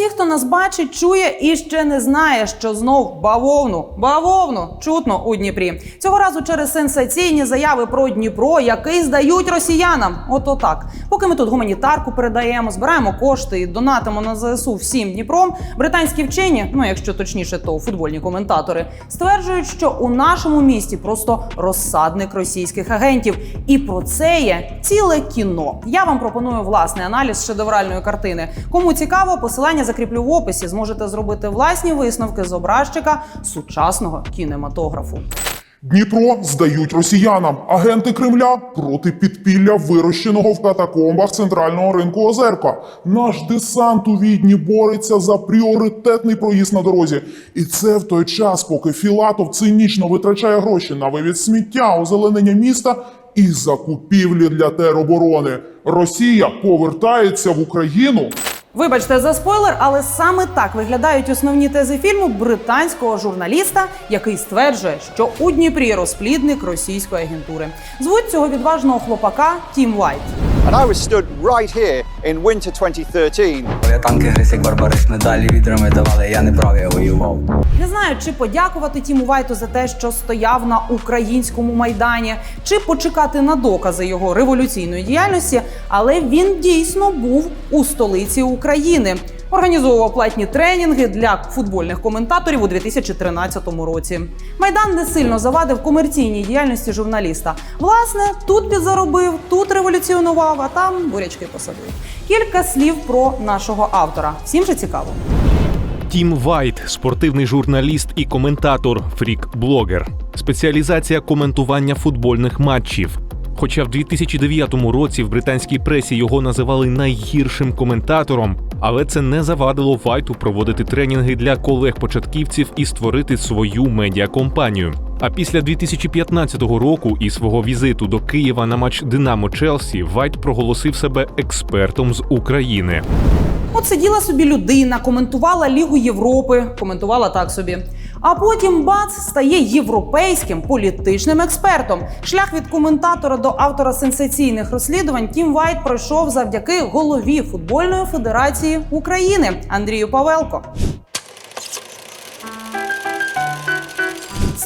Всіх, хто нас бачить, чує і ще не знає, що знов бавовну, бавовну чутно у Дніпрі. Цього разу через сенсаційні заяви про Дніпро, який здають росіянам. Ото так. Поки ми тут гуманітарку передаємо, збираємо кошти і донатимо на ЗСУ всім Дніпром. Британські вчені, ну якщо точніше, то футбольні коментатори, стверджують, що у нашому місті просто розсадник російських агентів. І про це є ціле кіно. Я вам пропоную власний аналіз шедевральної картини. Кому цікаво, посилання закріплю в описі. Зможете зробити власні висновки з образчика сучасного кінематографу. Дніпро здають росіянам. Агенти Кремля проти підпілля вирощеного в катакомбах центрального ринку Озерка. Наш десант у Відні бореться за пріоритетний проїзд на дорозі. І це в той час, поки Філатов цинічно витрачає гроші на вивід сміття, озеленення міста і закупівлі для тероборони. Росія повертається в Україну. Вибачте за спойлер, але саме так виглядають основні тези фільму британського журналіста, який стверджує, що у Дніпрі розплідник російської агентури. Звуть цього відважного хлопака Тім Вайт. And I was stood right here in winter 2013 Я танки гриз, як барбарис, медалі відрами давали, я не прав, я воював. Не знаю, чи подякувати Тіму Вайту за те, що стояв на українському майдані, чи почекати на докази його революційної діяльності, але він дійсно був у столиці України. Організовував платні тренінги для футбольних коментаторів у 2013 році. Майдан не сильно завадив комерційній діяльності журналіста. Власне, тут підзаробив, тут революціонував, а там бурячки посадив. Кілька слів про нашого автора. Всім же цікаво. Тім Вайт, спортивний журналіст і коментатор, фрік-блогер. Спеціалізація коментування футбольних матчів. Хоча в 2009 році в британській пресі його називали найгіршим коментатором, але це не завадило Вайту проводити тренінги для колег-початківців і створити свою медіакомпанію. А після 2015 року і свого візиту до Києва на матч Динамо Челсі Вайт проголосив себе експертом з України. От сиділа собі людина, коментувала Лігу Європи, коментувала так собі. А потім бац стає європейським політичним експертом. Шлях від коментатора до автора сенсаційних розслідувань Тім Вайт пройшов завдяки голові футбольної федерації України Андрію Павелко.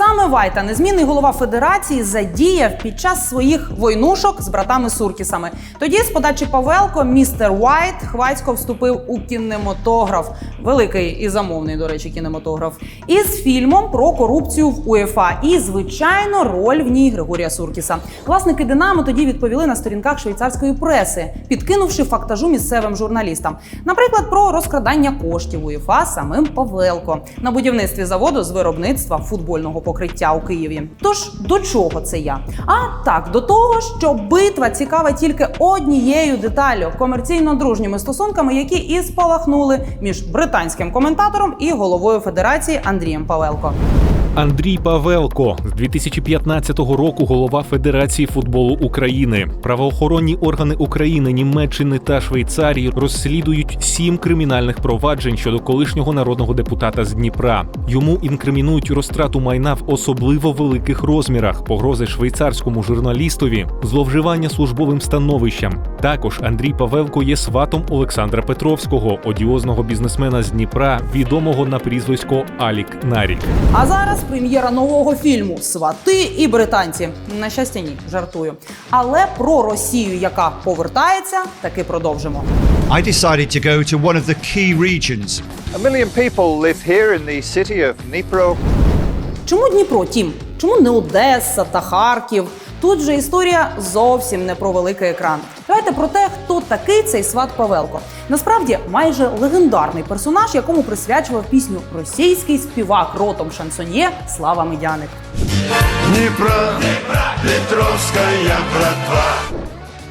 Саме Вайта, незмінний голова федерації, задіяв під час своїх войнушок з братами Суркісами. Тоді, з подачі Павелко, містер Вайт хвацько вступив у кінематограф, великий і замовний, до речі, кінематограф, із фільмом про корупцію в УЄФА. І, звичайно, роль в ній Григорія Суркіса. Власники Динамо тоді відповіли на сторінках швейцарської преси, підкинувши фактажу місцевим журналістам. Наприклад, про розкрадання коштів УЄФА самим Павелко на будівництві заводу з виробництва футбольного покриття у Києві. Тож до чого це я? А так, до того, що битва цікава тільки однією деталлю комерційно-дружніми стосунками, які і спалахнули між британським коментатором і головою федерації Андрієм Павелко. Андрій Павелко з 2015 року голова Федерації футболу України. Правоохоронні органи України, Німеччини та Швейцарії розслідують сім кримінальних проваджень щодо колишнього народного депутата з Дніпра. Йому інкримінують розтрату майна в особливо великих розмірах, погрози швейцарському журналістові, зловживання службовим становищем. Також Андрій Павелко є сватом Олександра Петровського, одіозного бізнесмена з Дніпра, відомого на прізвисько Алік Нарік. А зараз прем'єра нового фільму Свати і британці. На щастя, ні, жартую. Але про Росію, яка повертається, таки продовжимо. I decided to go to one of the key regions. A million people live here in the city of Dnipro. Чому Дніпро, Тім? Чому не Одеса та Харків? Тут же історія зовсім не про великий екран. Давайте про те, хто такий цей сват Павелко. Насправді майже легендарний персонаж, якому присвячував пісню російський співак ротом шансоньє Слава Медяник. Днепра, Петровская братва.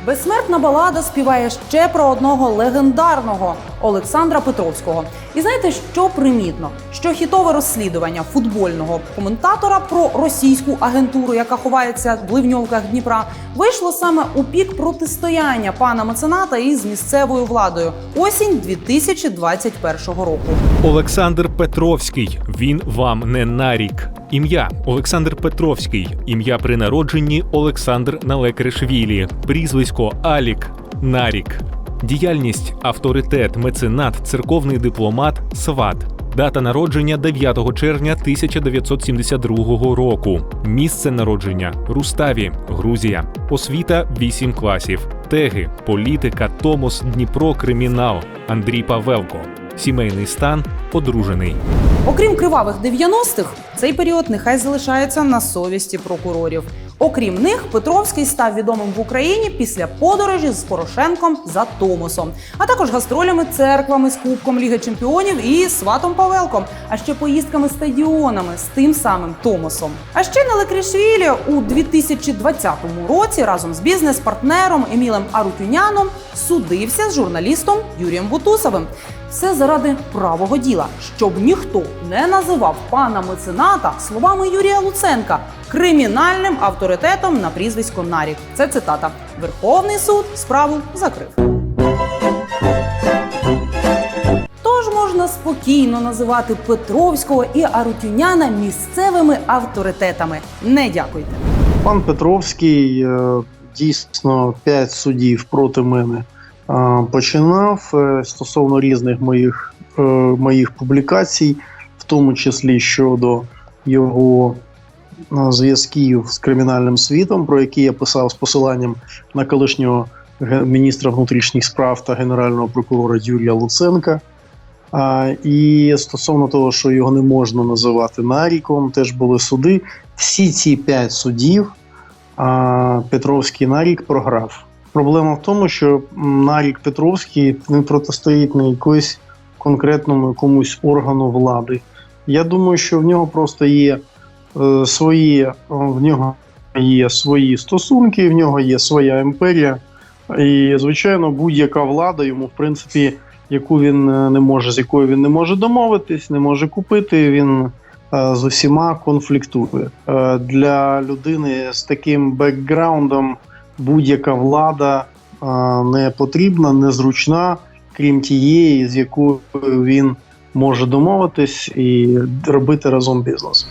Безсмертна балада співає ще про одного легендарного Олександра Петровського. І знаєте, що примітно? Що хітове розслідування футбольного коментатора про російську агентуру, яка ховається в ливньовках Дніпра, вийшло саме у пік протистояння пана мецената із місцевою владою осінь 2021 року. Олександр Петровський. Він вам не нарік. Ім'я Олександр Петровський. Ім'я при народженні Олександр Налекришвілі. Прізвисько Алік Нарік. Діяльність, авторитет, меценат, церковний дипломат, сват. Дата народження 9 червня 1972 року. Місце народження Руставі, Грузія. Освіта 8 класів. Теги, політика, Томос, Дніпро, кримінал. Андрій Павелко. Сімейний стан одружений. Окрім кривавих 90-х, цей період нехай залишається на совісті прокурорів. Окрім них, Петровський став відомим в Україні після подорожі з Порошенком за Томосом, а також гастролями церквами з Кубком Ліги Чемпіонів і Сватом Павелком, а ще поїздками стадіонами з тим самим Томосом. А ще на Лекрішвілі у 2020 році разом з бізнес-партнером Емілем Арутюняном судився з журналістом Юрієм Бутусовим. Все заради правого діла, щоб ніхто не називав пана мецената словами Юрія Луценка кримінальним авторитетом на прізвисько Нарік. Це цитата. Верховний суд справу закрив. Тож можна спокійно називати Петровського і Арутюняна місцевими авторитетами. Не дякуйте. Пан Петровський е, дійсно п'ять судів проти мене е, починав е, стосовно різних моїх, моїх публікацій, в тому числі щодо його е, зв'язків з кримінальним світом, про які я писав з посиланням на колишнього міністра внутрішніх справ та генерального прокурора Юрія Луценка. А, і стосовно того, що його не можна називати наріком, теж були суди. Всі ці п'ять судів а, Петровський нарік програв. Проблема в тому, що нарік Петровський він протистоїть не якоюсь конкретному якомусь органу влади. Я думаю, що в нього просто є е, свої, е, в нього є свої стосунки, в нього є своя імперія. І, звичайно, будь-яка влада йому, в принципі, яку він е, не може, з якою він не може домовитись, не може купити. Він е, з усіма конфліктує. Е, Для людини з таким бекграундом будь-яка влада е, не потрібна, незручна, крім тієї, з якою він може домовитись і робити разом бізнес.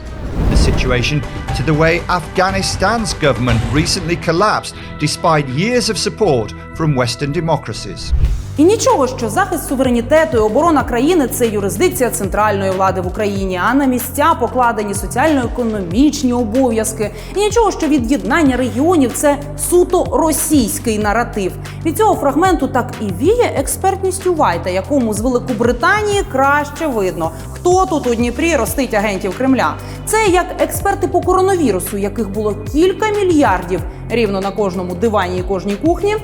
The situation to the way Afghanistan's government recently collapsed despite years of support from Western democracies. І нічого, що захист суверенітету і оборона країни це юрисдикція центральної влади в Україні, а на місця покладені соціально-економічні обов'язки. І нічого, що від'єднання регіонів це суто російський наратив. Від цього фрагменту так і віє експертністю Вайта, якому з Великобританії краще видно, хто тут у Дніпрі ростить агентів Кремля. Це як експерти по коронавірусу, яких було кілька мільярдів рівно на кожному дивані і кожній кухні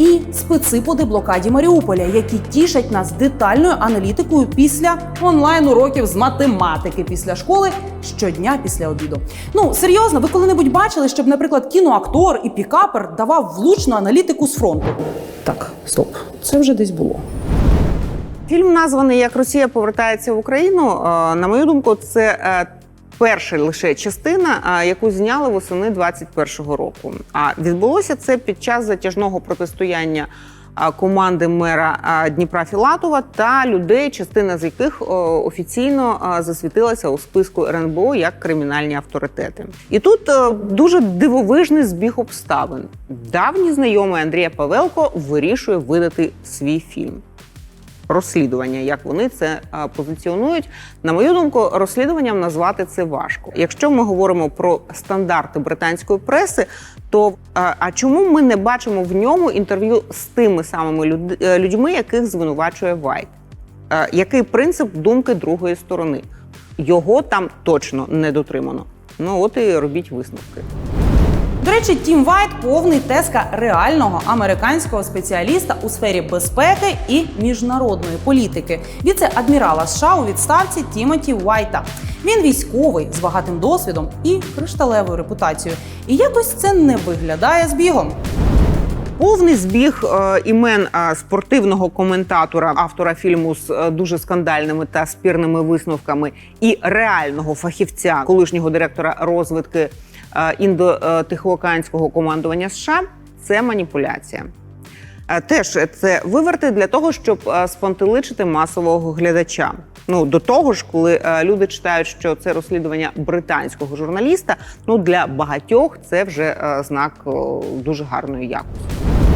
і специ по деблокаді Маріуполя, які тішать нас детальною аналітикою після онлайн уроків з математики після школи щодня після обіду. Ну серйозно, ви коли-небудь бачили, щоб, наприклад, кіноактор і пікапер давав влучну аналітику з фронту? Так, стоп, це вже десь було. Фільм названий як Росія повертається в Україну. Е, На мою думку, це е, перша лише частина, яку зняли восени 21-го року. А відбулося це під час затяжного протистояння. Команди мера Дніпра Філатова та людей, частина з яких офіційно засвітилася у списку РНБО як кримінальні авторитети. І тут е, дуже дивовижний збіг обставин. Давній знайомий Андрія Павелко вирішує видати свій фільм розслідування, як вони це позиціонують. На мою думку, розслідуванням назвати це важко. Якщо ми говоримо про стандарти британської преси, то а, а чому ми не бачимо в ньому інтерв'ю з тими самими е, людьми, яких звинувачує Вайт? Е, Який принцип думки другої сторони? Його там точно не дотримано. Ну от і робіть висновки. До речі, Тім Вайт повний тезка реального американського спеціаліста у сфері безпеки і міжнародної політики, віце-адмірала США у відставці Тімоті Вайта. Він військовий з багатим досвідом і кришталевою репутацією. І якось це не виглядає збігом. Повний збіг е, імен е, спортивного коментатора, автора фільму з е, дуже скандальними та спірними висновками, і реального фахівця, колишнього директора розвитки індо-тихоокеанського командування США це маніпуляція. Теж це виверти для того, щоб спонтеличити масового глядача. Ну до того ж, коли е, люди читають, що це розслідування британського журналіста, ну для багатьох це вже е, знак о, дуже гарної якості.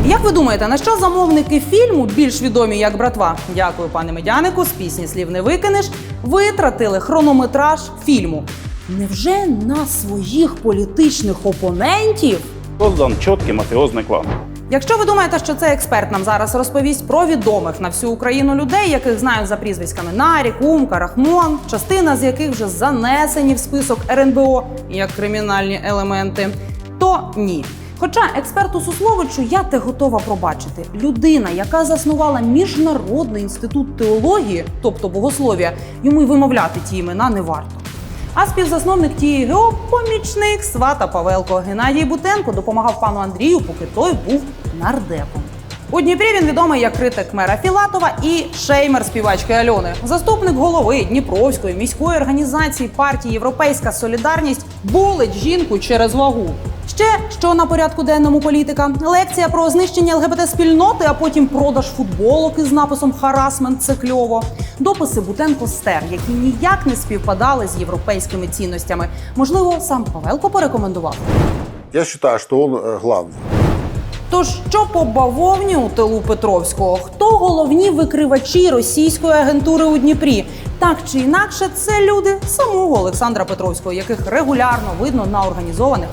Як ви думаєте, на що замовники фільму, більш відомі як братва? Дякую, пане Медянику. З пісні слів не викинеш. Витратили хронометраж фільму. Невже на своїх політичних опонентів? Создан чіткий мафіозний клан. Якщо ви думаєте, що цей експерт нам зараз розповість про відомих на всю Україну людей, яких знають за прізвиськами Нарік, Умка, Рахмон, частина з яких вже занесені в список РНБО як кримінальні елементи, то ні. Хоча експерту Сусловичу я те готова пробачити. Людина, яка заснувала міжнародний інститут теології, тобто богослов'я, йому й вимовляти ті імена не варто. А співзасновник тієї ГО – помічник свата Павелко Геннадій Бутенко допомагав пану Андрію, поки той був нардепом. У Дніпрі він відомий як критик мера Філатова і шеймер співачки Альони, заступник голови Дніпровської міської організації партії Європейська Солідарність болить жінку через вагу. Ще що на порядку денному політика? Лекція про знищення ЛГБТ спільноти, а потім продаж футболок із написом Харасмент це кльово. Дописи Бутенко стер, які ніяк не співпадали з європейськими цінностями. Можливо, сам Павелко порекомендував. Я считаю, что он э, главный. Тож що по бавовні у тилу Петровського? Хто головні викривачі російської агентури у Дніпрі? Так чи інакше, це люди самого Олександра Петровського, яких регулярно видно на організованих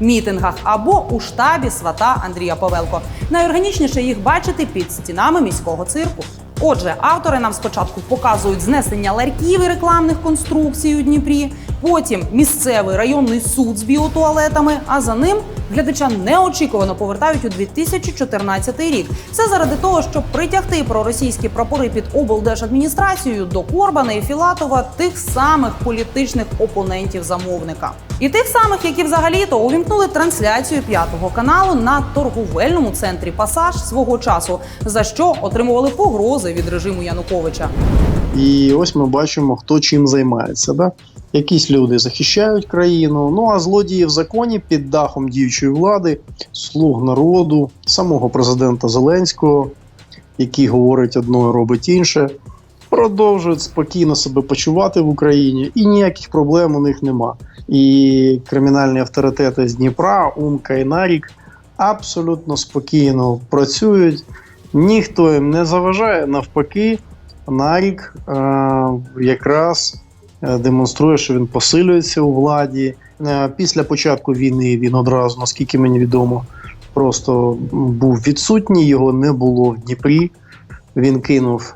мітингах або у штабі свата Андрія Павелко. Найорганічніше їх бачити під стінами міського цирку. Отже, автори нам спочатку показують знесення ларьків і рекламних конструкцій у Дніпрі, потім місцевий районний суд з біотуалетами, а за ним глядача неочікувано повертають у 2014 рік. Все заради того, щоб притягти проросійські прапори під облдержадміністрацією до Корбана і Філатова тих самих політичних опонентів замовника. І тих самих, які взагалі-то увімкнули трансляцію п'ятого каналу на торговельному центрі Пасаж свого часу, за що отримували погрози від режиму Януковича. І ось ми бачимо, хто чим займається. Да? Якісь люди захищають країну, ну а злодії в законі під дахом діючої влади, слуг народу, самого президента Зеленського, який говорить одно, робить інше, продовжують спокійно себе почувати в Україні, і ніяких проблем у них нема. І кримінальні авторитети з Дніпра, Умка і Нарік абсолютно спокійно працюють. Ніхто їм не заважає, навпаки, Нарік е, якраз е, демонструє, що він посилюється у владі. Е, після початку війни він одразу, наскільки мені відомо, просто був відсутній, його не було в Дніпрі. Він кинув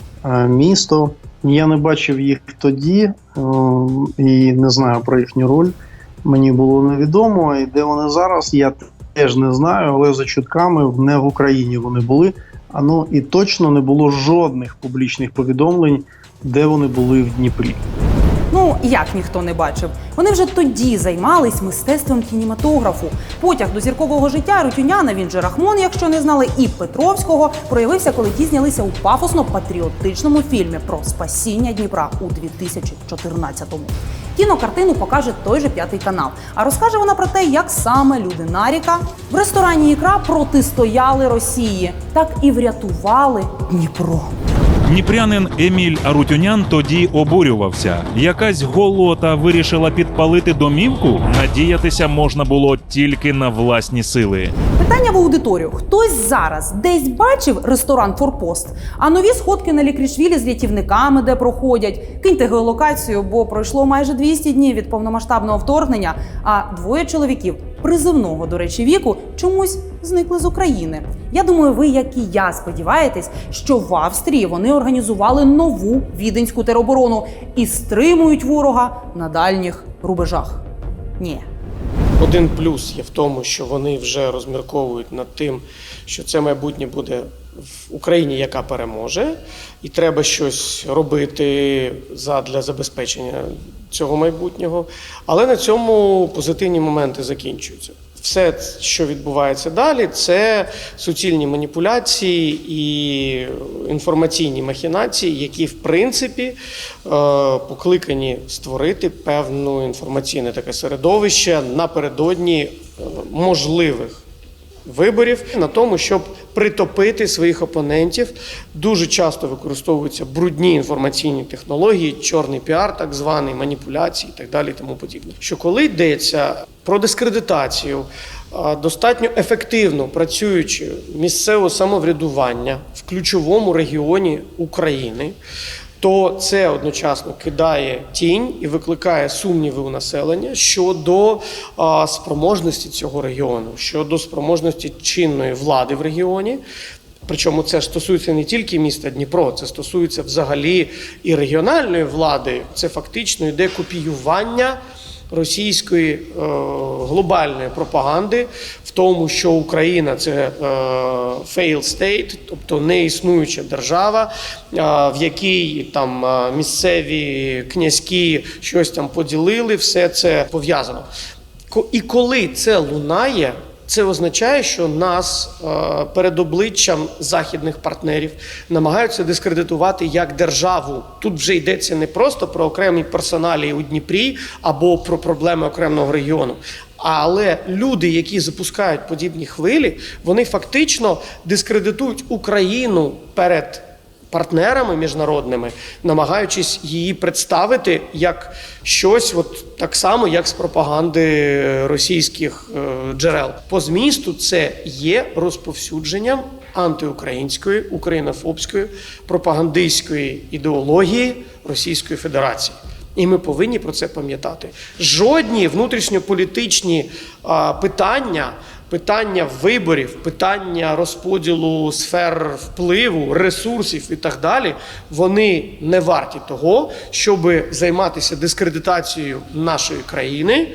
місто. Я не бачив їх тоді і не знаю про їхню роль. Мені було невідомо. І де вони зараз, я теж не знаю, але за чутками не в Україні вони були. А ну і точно не було жодних публічних повідомлень, де вони були в Дніпрі. Ну як ніхто не бачив. Вони вже тоді займались мистецтвом кінематографу. Потяг до зіркового життя Рутюняна, він же Рахмон, якщо не знали, і Петровського проявився, коли ті знялися у пафосно-патріотичному фільмі про спасіння Дніпра у 2014-му. Кінокартину покаже той же п'ятий канал. А розкаже вона про те, як саме люди Наріка в ресторані ікра протистояли Росії, так і врятували Дніпро. Дніпрянин Еміль Арутюнян тоді обурювався. Якась голота вирішила підпалити домівку. Надіятися можна було тільки на власні сили. Питання в аудиторію: хтось зараз десь бачив ресторан Форпост, а нові сходки на лікрішвілі з рятівниками, де проходять. Киньте геолокацію, бо пройшло майже 200 днів від повномасштабного вторгнення. А двоє чоловіків призивного, до речі, віку чомусь зникли з України. Я думаю, ви, як і я, сподіваєтесь, що в Австрії вони організували нову віденську тероборону і стримують ворога на дальніх рубежах. Ні. Один плюс є в тому, що вони вже розмірковують над тим, що це майбутнє буде в Україні, яка переможе, і треба щось робити задля забезпечення цього майбутнього. Але на цьому позитивні моменти закінчуються. Все, що відбувається далі, це суцільні маніпуляції і інформаційні махінації, які в принципі е, покликані створити певне інформаційне таке середовище напередодні е, можливих виборів на тому, щоб притопити своїх опонентів. Дуже часто використовуються брудні інформаційні технології, чорний піар, так званий, маніпуляції і так далі, тому подібне. Що коли йдеться про дискредитацію достатньо ефективно працюючи місцеве самоврядування в ключовому регіоні України, то це одночасно кидає тінь і викликає сумніви у населення щодо а, спроможності цього регіону, щодо спроможності чинної влади в регіоні. Причому це стосується не тільки міста Дніпро, це стосується взагалі і регіональної влади. Це фактично йде копіювання російської е, глобальної пропаганди в тому, що Україна це е, failed state, тобто неіснуюча держава, е, в якій там е, місцеві князькі щось там поділили, все це пов'язано. І коли це лунає, це означає, що нас е, перед обличчям західних партнерів намагаються дискредитувати як державу. Тут вже йдеться не просто про окремі персоналі у Дніпрі або про проблеми окремого регіону. Але люди, які запускають подібні хвилі, вони фактично дискредитують Україну перед партнерами міжнародними, намагаючись її представити як щось, от так само, як з пропаганди російських е, джерел. По змісту це є розповсюдженням антиукраїнської, українофобської, пропагандистської ідеології Російської Федерації. І ми повинні про це пам'ятати. Жодні внутрішньополітичні а, питання, питання виборів, питання розподілу сфер впливу, ресурсів і так далі, вони не варті того, щоб займатися дискредитацією нашої країни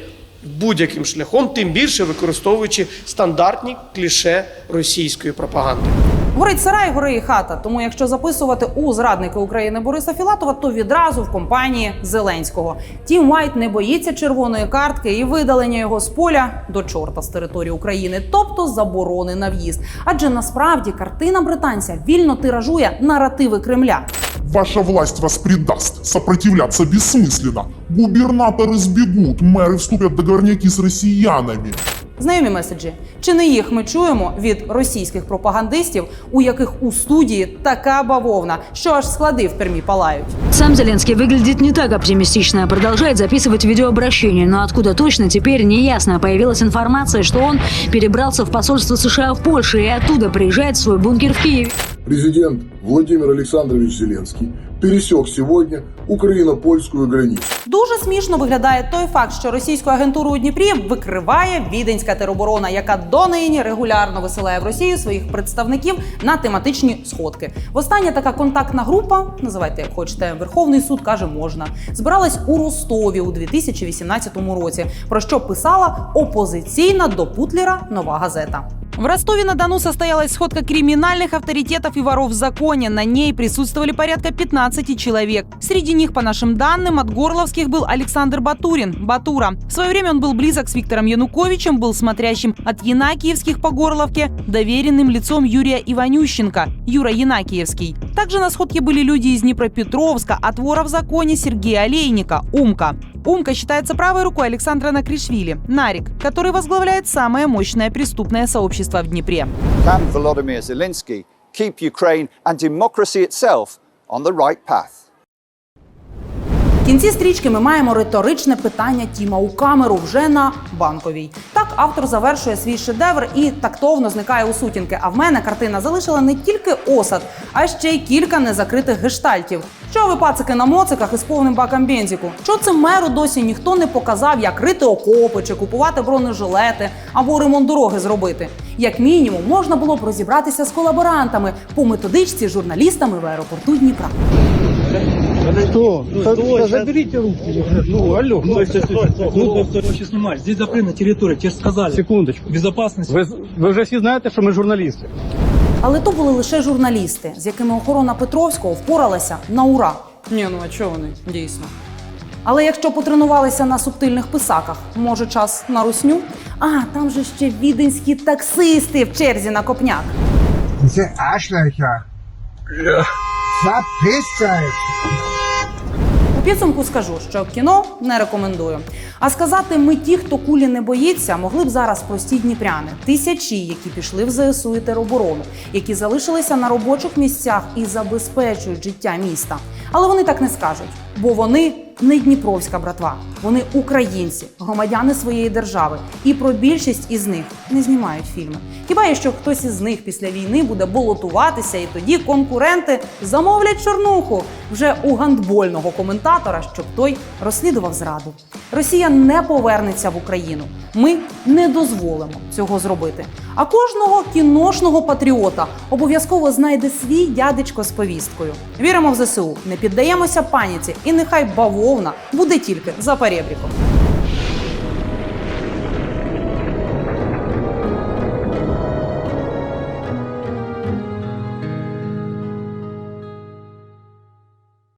будь-яким шляхом, тим більше використовуючи стандартні кліше російської пропаганди. Горить сарай, гори і хата. Тому, якщо записувати у зрадники України Бориса Філатова, то відразу в компанії Зеленського. Тім Вайт не боїться червоної картки і видалення його з поля до чорта з території України, тобто заборони на в'їзд. Адже насправді картина британця вільно тиражує наративи Кремля. Ваша власть вас предаст. Сопротивляться бессмысленно. Губернаторы сбегут, мэры вступят в договорняки с россиянами. Знайомі меседжі. Чи не їх ми чуємо від російських пропагандистів, у яких у студії така бавовна, що аж склади в пермі палають? Сам Зеленский выглядит не так оптимистично, а продолжает записывать видеообращение, но откуда точно теперь не ясно. Появилась информация, что он перебрался в посольство США в Польше и оттуда приезжает в свой бункер в Киеве. Президент Владимир Александрович Зеленский пересек сегодня Украино-польскую границу. Дуже смішно виглядає той факт, що російську агентуру у Дніпрі викриває віденська тероборона, яка донині регулярно висилає в Росію своїх представників на тематичні сходки. Востаннє така контактна група, називайте як хочете, Верховний суд каже, можна, збиралась у Ростові у 2018 році, про що писала опозиційна до Путлера нова газета. В Ростове-на-Дону состоялась сходка криминальных авторитетов и воров в законе. На ней присутствовали порядка 15 человек. Среди них, по нашим данным, от Горловских был Александр Батурин, Батура. В свое время он был близок с Виктором Януковичем, был смотрящим от Янакиевских по Горловке, доверенным лицом Юрия Иванющенко, Юра Янакиевский. Также на сходке были люди из Днепропетровска, от вора в законе Сергея Олейника, Умка. Умка считается правой рукой Александра Накришвили, Нарик, который возглавляет самое мощное преступное сообщество в Днепре. Can Volodymyr Zelensky keep Ukraine and democracy itself on the right path? В кінці стрічки ми маємо риторичне питання Тіма у камеру вже на банковій. Так автор завершує свій шедевр і тактовно зникає у сутінки. А в мене картина залишила не тільки осад, а ще й кілька незакритих гештальтів. Що ви пацики на моциках із повним баком бензику? Що це меру досі ніхто не показав, як рити окопи чи купувати бронежилети або ремонт дороги зробити. Як мінімум, можна було б розібратися з колаборантами по методичці журналістами в аеропорту Дніпра. Что? Да заберите руки. Ну, алло. Стой, стой, стой, стой. Ну, стой, снимать. Здесь запрет на территории. Тебе сказали. Секундочку. Безопасность. Ви, ви вже всі знаєте, що ми журналісти. Але то були лише журналісти, з якими охорона Петровського впоралася на ура. Ні, ну а чого вони дійсно? Але якщо потренувалися на субтильних писаках, може час на русню? А там же ще віденські таксисти в черзі на копняк. Verpisst euch! У підсумку скажу, що кіно не рекомендую. А сказати ми ті, хто кулі не боїться, могли б зараз прості дніпряни, тисячі, які пішли в ЗСУ і тероборону, які залишилися на робочих місцях і забезпечують життя міста. Але вони так не скажуть, бо вони не дніпровська братва, вони українці, громадяни своєї держави. І про більшість із них не знімають фільми. Хіба якщо хтось із них після війни буде балотуватися, і тоді конкуренти замовлять чорнуху вже у гандбольного коментатора, щоб той розслідував зраду. Росія не повернеться в Україну. Ми не дозволимо цього зробити. А кожного кіношного патріота обов'язково знайде свій дядечко з повісткою. Віримо в ЗСУ, не піддаємося паніці, і нехай бавовна буде тільки за перебріком.